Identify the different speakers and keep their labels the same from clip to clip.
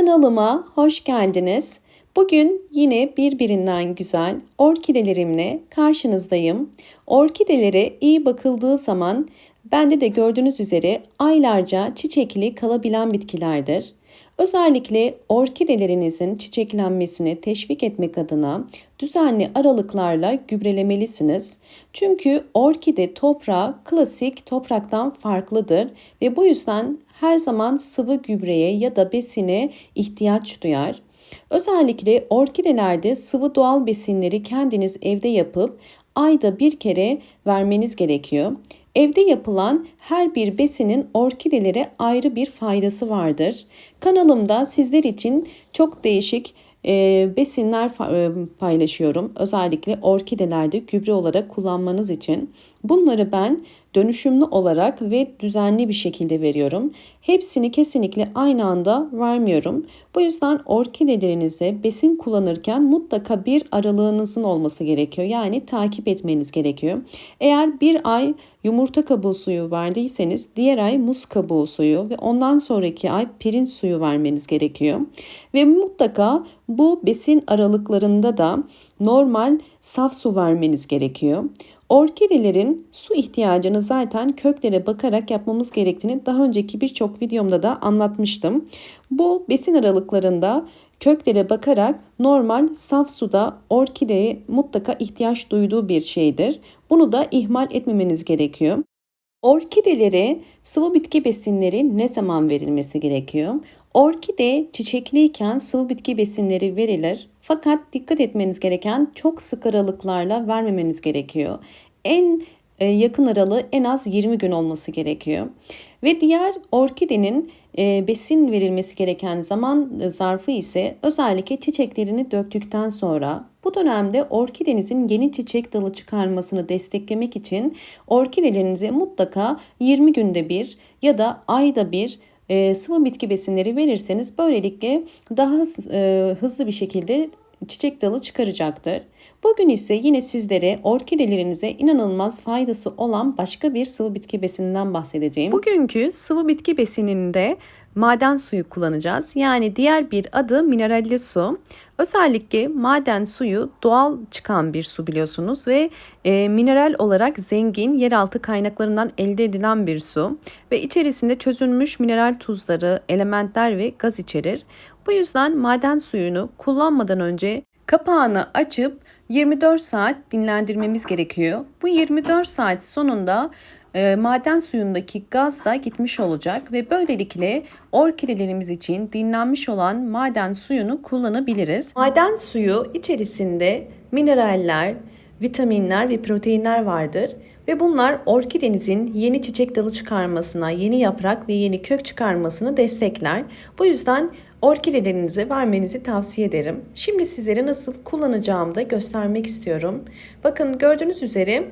Speaker 1: Kanalıma hoş geldiniz. Bugün yine birbirinden güzel orkidelerimle karşınızdayım. Orkidelere iyi bakıldığı zaman bende de gördüğünüz üzere aylarca çiçekli kalabilen bitkilerdir. Özellikle orkidelerinizin çiçeklenmesini teşvik etmek adına düzenli aralıklarla gübrelemelisiniz. Çünkü orkide toprağı klasik topraktan farklıdır ve bu yüzden her zaman sıvı gübreye ya da besine ihtiyaç duyar. Özellikle orkidelerde sıvı doğal besinleri kendiniz evde yapıp ayda bir kere vermeniz gerekiyor. Evde yapılan her bir besinin orkidelere ayrı bir faydası vardır. Kanalımda sizler için çok değişik e, besinler e, paylaşıyorum. Özellikle orkidelerde gübre olarak kullanmanız için. Bunları ben dönüşümlü olarak ve düzenli bir şekilde veriyorum. Hepsini kesinlikle aynı anda vermiyorum. Bu yüzden orkidelerinize besin kullanırken mutlaka bir aralığınızın olması gerekiyor. Yani takip etmeniz gerekiyor. Eğer bir ay yumurta kabuğu suyu verdiyseniz diğer ay muz kabuğu suyu ve ondan sonraki ay pirinç suyu vermeniz gerekiyor. Ve mutlaka bu besin aralıklarında da normal saf su vermeniz gerekiyor. Orkidelerin su ihtiyacını zaten köklere bakarak yapmamız gerektiğini daha önceki birçok videomda da anlatmıştım. Bu besin aralıklarında köklere bakarak normal saf suda orkideye mutlaka ihtiyaç duyduğu bir şeydir. Bunu da ihmal etmemeniz gerekiyor. Orkidelere sıvı bitki besinleri ne zaman verilmesi gerekiyor? Orkide çiçekliyken sıvı bitki besinleri verilir. Fakat dikkat etmeniz gereken çok sık aralıklarla vermemeniz gerekiyor. En e, yakın aralığı en az 20 gün olması gerekiyor. Ve diğer orkidenin e, besin verilmesi gereken zaman zarfı ise özellikle çiçeklerini döktükten sonra bu dönemde orkidenizin yeni çiçek dalı çıkarmasını desteklemek için orkidelerinize mutlaka 20 günde bir ya da ayda bir e, sıvı bitki besinleri verirseniz böylelikle daha e, hızlı bir şekilde çiçek dalı çıkaracaktır. Bugün ise yine sizlere orkidelerinize inanılmaz faydası olan başka bir sıvı bitki besininden bahsedeceğim. Bugünkü sıvı bitki besininde maden suyu kullanacağız. Yani diğer bir adı mineralli su. Özellikle maden suyu doğal çıkan bir su biliyorsunuz ve e, mineral olarak zengin yeraltı kaynaklarından elde edilen bir su ve içerisinde çözülmüş mineral tuzları, elementler ve gaz içerir. Bu yüzden maden suyunu kullanmadan önce kapağını açıp 24 saat dinlendirmemiz gerekiyor. Bu 24 saat sonunda e, maden suyundaki gaz da gitmiş olacak ve böylelikle orkidelerimiz için dinlenmiş olan maden suyunu kullanabiliriz. Maden suyu içerisinde mineraller, vitaminler ve proteinler vardır ve bunlar orkidenizin yeni çiçek dalı çıkarmasına, yeni yaprak ve yeni kök çıkarmasını destekler. Bu yüzden orkidelerinize vermenizi tavsiye ederim. Şimdi sizlere nasıl kullanacağımı da göstermek istiyorum. Bakın gördüğünüz üzere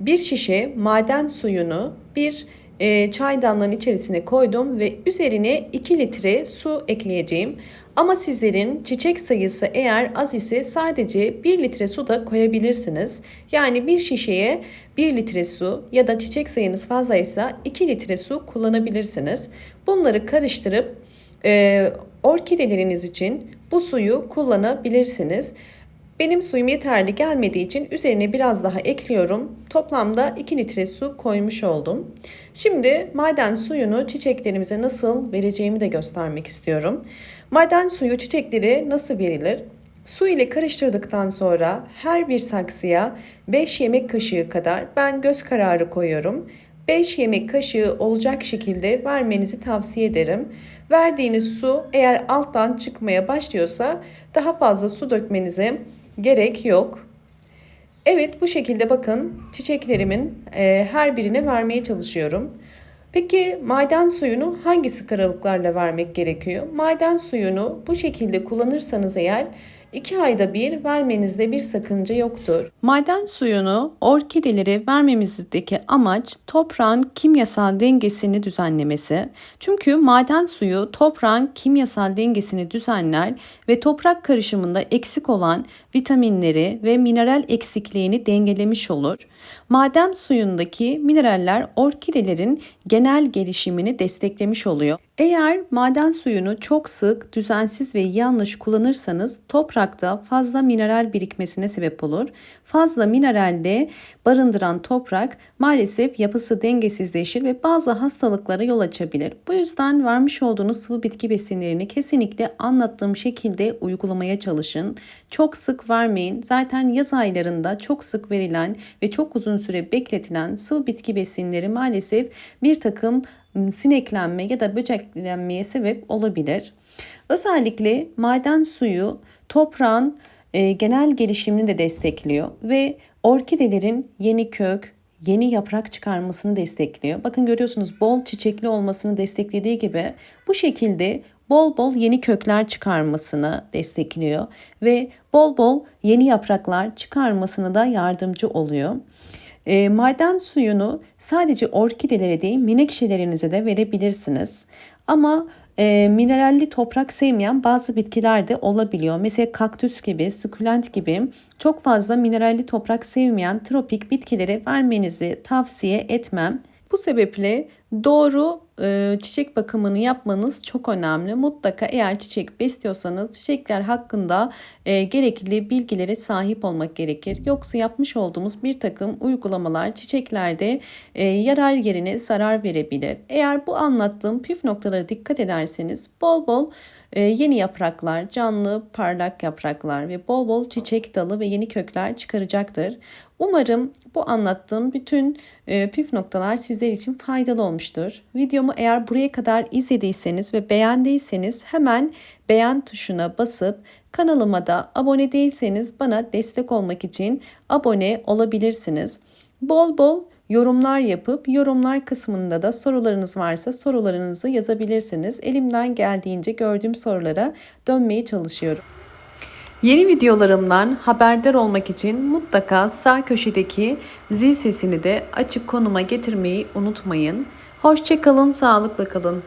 Speaker 1: bir şişe maden suyunu bir e, çaydanlığın içerisine koydum ve üzerine 2 litre su ekleyeceğim. Ama sizlerin çiçek sayısı eğer az ise sadece 1 litre su da koyabilirsiniz. Yani bir şişeye 1 litre su ya da çiçek sayınız fazlaysa 2 litre su kullanabilirsiniz. Bunları karıştırıp e, orkideleriniz için bu suyu kullanabilirsiniz. Benim suyum yeterli gelmediği için üzerine biraz daha ekliyorum. Toplamda 2 litre su koymuş oldum. Şimdi maden suyunu çiçeklerimize nasıl vereceğimi de göstermek istiyorum. Maden suyu çiçekleri nasıl verilir? Su ile karıştırdıktan sonra her bir saksıya 5 yemek kaşığı kadar ben göz kararı koyuyorum. 5 yemek kaşığı olacak şekilde vermenizi tavsiye ederim. Verdiğiniz su eğer alttan çıkmaya başlıyorsa daha fazla su dökmenize gerek yok. Evet bu şekilde bakın çiçeklerimin e, her birine vermeye çalışıyorum. Peki maden suyunu hangi sık aralıklarla vermek gerekiyor? Maden suyunu bu şekilde kullanırsanız eğer 2 ayda bir vermenizde bir sakınca yoktur. Maden suyunu orkidelere vermemizdeki amaç toprağın kimyasal dengesini düzenlemesi. Çünkü maden suyu toprağın kimyasal dengesini düzenler ve toprak karışımında eksik olan vitaminleri ve mineral eksikliğini dengelemiş olur. Maden suyundaki mineraller orkidelerin genel gelişimini desteklemiş oluyor. Eğer maden suyunu çok sık, düzensiz ve yanlış kullanırsanız toprakta fazla mineral birikmesine sebep olur. Fazla mineralde barındıran toprak maalesef yapısı dengesizleşir ve bazı hastalıklara yol açabilir. Bu yüzden vermiş olduğunuz sıvı bitki besinlerini kesinlikle anlattığım şekilde uygulamaya çalışın. Çok sık vermeyin. Zaten yaz aylarında çok sık verilen ve çok uzun süre bekletilen sıvı bitki besinleri maalesef bir takım sineklenme ya da böceklenmeye sebep olabilir. Özellikle maden suyu toprağın e, genel gelişimini de destekliyor ve orkidelerin yeni kök, yeni yaprak çıkarmasını destekliyor. Bakın görüyorsunuz bol çiçekli olmasını desteklediği gibi bu şekilde bol bol yeni kökler çıkarmasını destekliyor ve bol bol yeni yapraklar çıkarmasını da yardımcı oluyor. E, maden suyunu sadece orkidelere değil menekşelerinize de verebilirsiniz. Ama e, mineralli toprak sevmeyen bazı bitkiler de olabiliyor. Mesela kaktüs gibi, sukulent gibi çok fazla mineralli toprak sevmeyen tropik bitkilere vermenizi tavsiye etmem. Bu sebeple doğru e, çiçek bakımını yapmanız çok önemli. Mutlaka eğer çiçek besliyorsanız çiçekler hakkında e, gerekli bilgilere sahip olmak gerekir. Yoksa yapmış olduğumuz bir takım uygulamalar çiçeklerde e, yarar yerine zarar verebilir. Eğer bu anlattığım püf noktalara dikkat ederseniz bol bol e, yeni yapraklar, canlı parlak yapraklar ve bol bol çiçek dalı ve yeni kökler çıkaracaktır. Umarım bu anlattığım bütün e, püf noktalar sizler için faydalı olmuştur. Videomu eğer buraya kadar izlediyseniz ve beğendiyseniz hemen beğen tuşuna basıp kanalıma da abone değilseniz bana destek olmak için abone olabilirsiniz. Bol bol yorumlar yapıp yorumlar kısmında da sorularınız varsa sorularınızı yazabilirsiniz. Elimden geldiğince gördüğüm sorulara dönmeye çalışıyorum. Yeni videolarımdan haberdar olmak için mutlaka sağ köşedeki zil sesini de açık konuma getirmeyi unutmayın. Hoşçakalın, sağlıkla kalın.